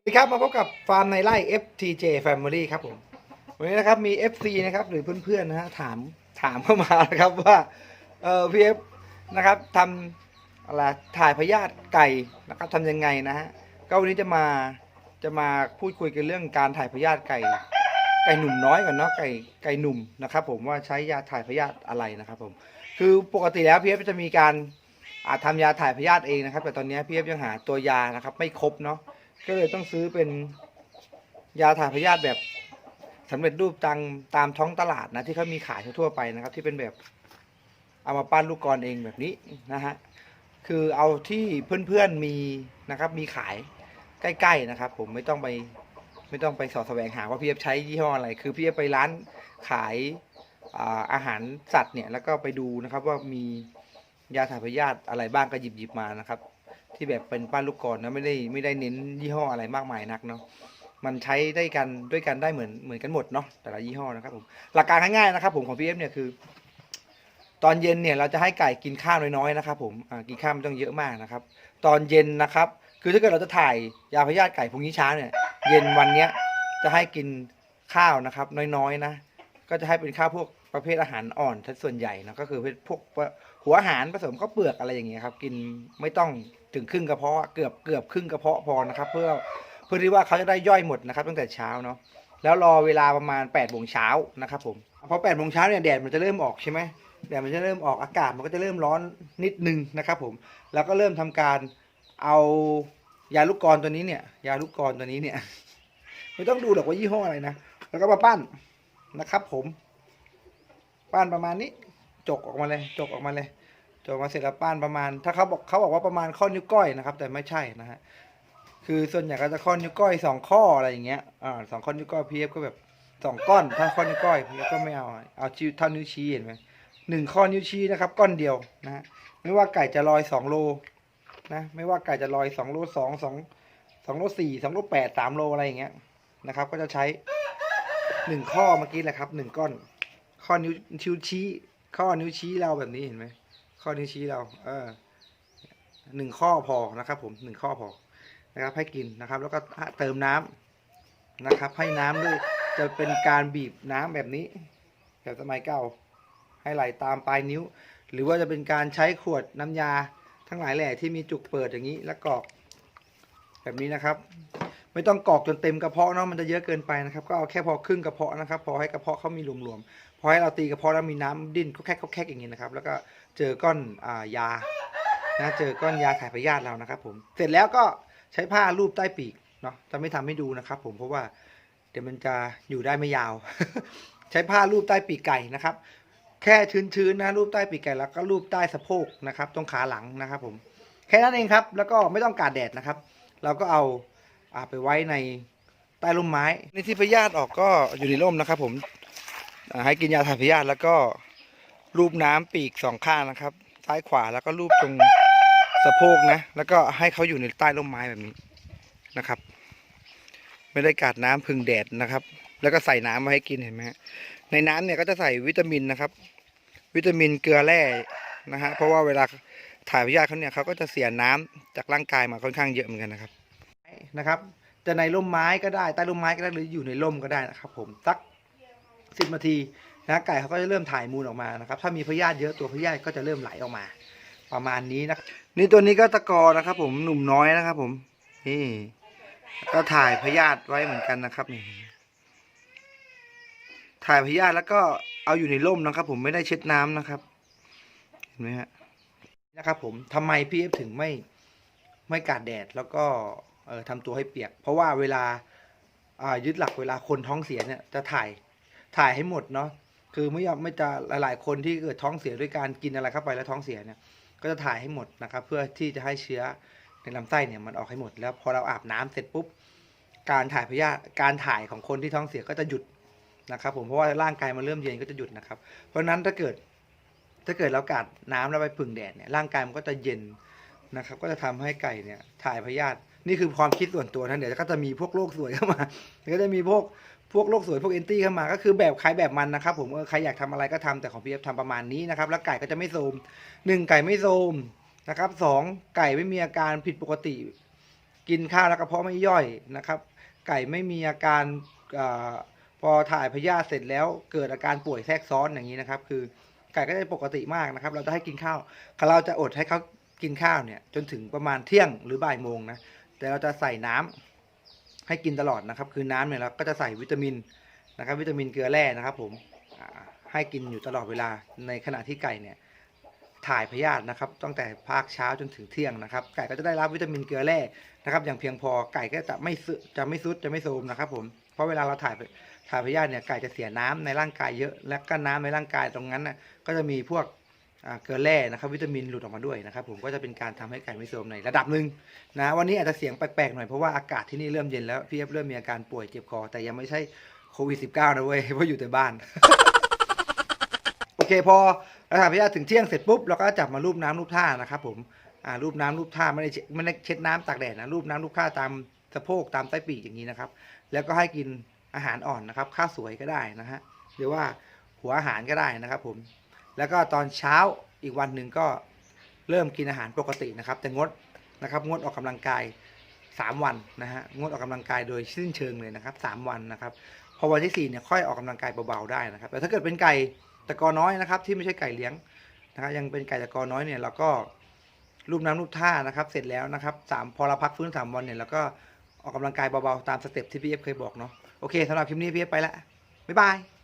สวัสดีครับมาพบกับฟาร์มในไร่ FTJ Family ครับผมวันนี้นะครับมี FC นะครับหรือเพื่อนๆนะฮะถามถามเข้ามานะครับว่าเออพีเอฟนะครับทำอะไรถ่ายพยาธิไก่นะครับทำยังไงนะฮะก็วันนี้จะมาจะมาพูดคุยกันเรื่องการถ่ายพยาธิไก่ ไก่หนุ่มน้อยก่อนเนาะไก่ไก่หนุ่มนะครับ ผมว่าใช้ยาถ่ายพยาธิอะไรนะครับ ผม คือปกติแล้วพีเอฟจะมีการอาทำยาถ่ายพยาธิเองนะครับ แต่ตอนนี้พีเอฟยังหาตัวยานะครับ ไม่ครบเนาะ ก็เลยต้องซื้อเป็นยาถ่ายพยาธิแบบสำเร็จรูปตามตามท้องตลาดนะที่เขามีขายทั่วไปนะครับ ที่เป็นแบบเอามาปั้นลูกกรเองแบบนี้นะฮะคือเอาที่เพื่อนๆมีนะครับมีขายใกล้ๆนะครับ ผมไม่ต้องไปไม่ต้องไปสอดแสวงหาว่าพี่เอฟใช้ยี่ห้ออะไร คือพี่เอฟไปร้านขายอาหารสัตว์เนี่ยแล้วก็ไปดูนะครับว่ามียาถ่ายพยาธิอะไรบ้างก็หยิบหยิบมานะครับ ที่แบบเป็นป้านลูกกรนะไม่ได้ไม่ได้เน้นยี่ห้ออะไรมากมายนักเนาะมันใช้ได้กันด้วยกันได้เหมือนเหมือนกันหมดเนาะแต่ละยี่ห้อนะครับผมหลักการง่ายๆนะครับผมของพี่เอฟเนี่ยคือ ตอนเย็นเนี่ยเราจะให้ไก่กินข้าวน้อยๆนะครับ ผมกินข้าวไม่ต้องเยอะมากนะครับ ตอนเย็นนะครับ คือถ้าเกิดเราจะถ่ายยาพยาธิไก่พรุ่งนี้เช้าเนี่ย เย็นวันเนี้ยจะให้กินข้าวนะครับ น้อยๆนะก็จะให้เป็นข้าวพวก ประเภทอาหารอ่อนทั้ส่วนใหญ่นะก็คือพวกหัวอาหารผสมข้าวเปลือกอะไรอย่างเงี้ยครับ กินไม่ต้องถึงครึ่งกระเพาะเกือบเกือบครึ่งกระเพาะพอนะครับ เพื่อเพื่อที่ว่าเขาจะได้ย่อยหมดนะครับ ตั้งแต่เช้าเนาะแล้วรอเวลาประมาณ8ปดโมงเช้านะครับผมพอ8ปดโมงเช้าเนี่ยแดดมันจะเริ่มออกใช่ไหมแดดมันจะเริ่มออกอากาศมันก็จะเริ่มร้อนนิดนึงนะครับ ผมแล้วก็เริ่มทำการเอายาลูกกรตัวนี้เนี่ย ยาลูกกรตัวนี้เนี่ย ไม่ต้องดูหรอกว่ายี่ห้ออะไรนะแล้วก็มาปั้นนะครับ ผม ปั้นประมาณนี้ จกออกมาเลย จกออกมาเลย จกมาเสร็จแล้วปั้นประมาณ ถ้าเขาบอกเขาบอกว่าประมาณข้อนิ้วก้อยนะครับ แต่ไม่ใช่นะฮะคือส่วนใหญ่ก็จะข้อนิ้วก้อยสองข้ออะไรอย่างเงี้ยอ่าสองข้อนิ้วก้อยพีเอฟก็แบบสองก้อน ถ้าข้อนิ้วก้อยพีเอฟก็ไม่เอาเอาชิ้วเท่านิ้วชี้เห็นไหมหนึ่งข้อนิ้วชี้นะครับ ก้อนเดียวนะฮะไม่ว่าไก่จะลอยสองโลนะไม่ว่าไก่จะลอยสองโลสองสองสองโลสี่สองโลแปดสามโลอะไรอย่างเงี้ยนะครับ ก็จะใช้หนึ่งข้อเมื่อกี้แหละครับหนึ่งก้อน ข้อนิ้วนิ้วชี้ ข้อนิ้วชี้เราแบบนี้เห็นไหมข้อนิ้วชี้เรา เออหนึ่งข้อพอนะครับ ผมหนึ่งข้อพอนะครับ ให้กินนะครับ แล้วก็เติมน้ำนะครับ ให้น้ำด้วยจะเป็นการบีบน้ำแบบนี้แบบสมัยเก่า ให้ไหลตามปลายนิ้ว หรือว่าจะเป็นการใช้ขวดน้ำยาทั้งหลายแหล่ที่มีจุกเปิดอย่างนี้แล้วกรอกแบบนี้นะครับ ไม่ต้องกอกจนเต็มกระเพาะเนาะมันจะเยอะเกินไปนะครับ ก็เอาแค่พอครึ่งกระเพาะนะครับ พอให้กระเพาะเขามีรวมๆ พอให้เราตีกระเพาะแล้วมีน้ำดิ้นก็แคกก็แคกอย่างนี้นะครับ แล้วก็เจอก้อนยานะเจอก้อนยาถ่ายพยาธิเรานะครับ ผม เสร็จแล้วก็ใช้ผ้าลูบใต้ปีกเนาะจะไม่ทำให้ดูนะครับ ผมเพราะว่าเดี๋ยวมันจะอยู่ได้ไม่ยาว ใช้ผ้าลูบใต้ปีกไก่นะครับ แค่ชื้นๆนะรูปใต้ปีกไก่แล้วก็รูปใต้สะโพกนะครับ ตรงขาหลังนะครับ ผม แค่นั้นเองครับ แล้วก็ไม่ต้องกาดแดดนะครับ เราก็เอา อาไปไว้ในใต้ร่มไม้ ในที่พยาธิออกก็อยู่ในร่มนะครับ ผมให้กินยาถ่ายพยาธิแล้วก็รูปน้ำปีกสองข้างนะครับ ซ้ายขวาแล้วก็รูปตรงสะโพกนะ แล้วก็ให้เขาอยู่ในใต้ร่มไม้แบบนี้นะครับ ไม่ได้กาดน้ำพึ่งแดดนะครับ แล้วก็ใส่น้ำมาให้กินเห็นไหมฮะในน้ำเนี่ยก็จะใส่วิตามินนะครับ วิตามินเกลือแร่นะฮะเพราะว่าเวลาถ่ายพยาธิเขาเนี่ยเขาก็จะเสียน้ำจากร่างกายมาค่อนข้างเยอะเหมือนกันนะครับ นะครับ จะในร่มไม้ก็ได้ใต้ร่มไม้ก็ได้หรืออยู่ในร่มก็ได้นะครับ ผมสักสิบนาทีนะไก่เขาก็จะเริ่มถ่ายมูลออกมานะครับ ถ้ามีพยาธิเยอะตัวพยาธิก็จะเริ่มไหลออกมา ประมาณนี้นะนี่ตัวนี้ก็ตะกอนะครับ ผมหนุ่มน้อยนะครับ ผมนี่ก็ถ่ายพยาธิไว้เหมือนกันนะครับนี่ถ่ายพยาธิแล้วก็เอาอยู่ในร่มนะครับ ผมไม่ได้เช็ดน้ำนะครับ เห็นไหมฮะนะครับ ผมทำไมพี่เอฟถึงไม่ไม่กาดแดดแล้วก็ เออทำตัวให้เปียก เพราะว่าเวลาอ่ายึดหลักเวลาคนท้องเสียเนี่ยจะถ่ายถ่ายให้หมดเนาะคือไม่ยอมไม่จะหลาย ๆ คนที่เกิดท้องเสียด้วยการกินอะไรเข้าไปแล้วท้องเสียเนี่ยก็จะถ่ายให้หมดนะครับ เพื่อที่จะให้เชื้อในลำไส้เนี่ยมันออกให้หมด แล้วพอเราอาบน้ำเสร็จปุ๊บการถ่ายพยาธิการถ่ายของคนที่ท้องเสียก็จะหยุดนะครับผมเพราะว่าร่างกายมันเริ่มเย็นก็จะหยุดนะครับ เพราะฉะนั้นถ้าเกิดถ้าเกิดเรากาดน้ำแล้วไปผึ่งแดดเนี่ยร่างกายมันก็จะเย็นนะครับ ก็จะทำให้ไก่เนี่ยถ่ายพยาธิ นี่คือความคิดส่วนตัวนะเดี๋ยวก็จะมีพวกโรคสวยเข้ามาเดี๋ยวก็จะมีพวกพวกโรคสวยพวกเอนตี้เข้ามา ก็คือแบบใครแบบมันนะครับ ผมเออใครอยากทำอะไรก็ทำแต่ของพีเอฟทำประมาณนี้นะครับ แล้วไก่ก็จะไม่โทมหนึ่งไก่ไม่โทมนะครับสองไก่ไม่มีอาการผิดปกติ กินข้าวแล้วกระเพาะไม่ย่อยนะครับ ไก่ไม่มีอาการอาพอถ่ายพยาธิเสร็จแล้วเกิดอาการป่วยแทรกซ้อนอย่างนี้นะครับ คือไก่ก็จะปกติมากนะครับ เราจะให้กินข้าวเราจะอดให้เขากินข้าวเนี่ยจนถึงประมาณเที่ยงหรือบ่ายโมงนะ แต่เราจะใส่น้ำให้กินตลอดนะครับ คือน้ำเนี่ยเราก็จะใส่วิตามินนะครับ วิตามินเกลือแร่นะครับ ผมให้กินอยู่ตลอดเวลาในขณะที่ไก่เนี่ยถ่ายพยาธินะครับ ตั้งแต่ภาคเช้าจนถึงเที่ยงนะครับ ไก่ก็จะได้รับวิตามินเกลือแร่นะครับ อย่างเพียงพอไก่ก็จะไม่ซึจะไม่ซุดจะไม่โทรมนะครับ ผมเพราะเวลาเราถ่ายถ่ายพยาธิเนี่ยไก่จะเสียน้ำในร่างกายเยอะ และก็น้ำในร่างกายตรงนั้นนะก็จะมีพวก เกลือแร่นะครับวิตามินหลุดออกมาด้วยนะครับผมก็จะเป็นการทำให้ไก่ไม่โทรมในระดับหนึ่งนะวันนี้อาจจะเสียงแปลกๆหน่อยเพราะว่าอากาศที่นี่เริ่มเย็นแล้วพี่เอฟเริ่มมีอาการป่วยเจ็บคอแต่ยังไม่ใช่โควิด -19 นะเว้ยเพราะอยู่แต่บ้าน โอเคพอเราถายพยาธิถึงเที่ยงเสร็จปุ๊บเราก็จับมารูปน้ำรูปท่านะครับผมอ่ารูปน้ำรูปท่าไม่ได้ไม่ได้เช็ดน้ำตากแดดนะรูปน้ำรูปท่าตามสะโพกตามใต้ปีกอย่างนี้นะครับ แล้วก็ให้กินอาหารอ่อนนะครับข้าวสวยก็ได้นะฮะหรือว่าหัวอาหารก็ได้นะครับผม แล้วก็ตอนเช้าอีกวันหนึ่งก็เริ่มกินอาหารปกตินะครับ แต่งดนะครับงดออกกำลังกาย 3 วันนะฮะงดออกกำลังกายโดยสิ้นเชิงเลยนะครับ 3 วันนะครับพอวันที่4เนี่ยค่อยออกกำลังกายเบาๆได้นะครับแต่ถ้าเกิดเป็นไก่ตะกอน้อยนะครับที่ไม่ใช่ไก่เลี้ยงนะครับยังเป็นไก่ตะกอน้อยเนี่ยเราก็รูปน้ำรูปท่านะครับ เสร็จแล้วนะครับสามพอเราพักฟื้นสามวันเนี่ยเราก็ออกกำลังกายเบาๆตามสเต็ปที่พี่เอฟเคยบอกเนาะโอเคสำหรับคลิปนี้พี่เอฟไปล้วบ๊ายบาย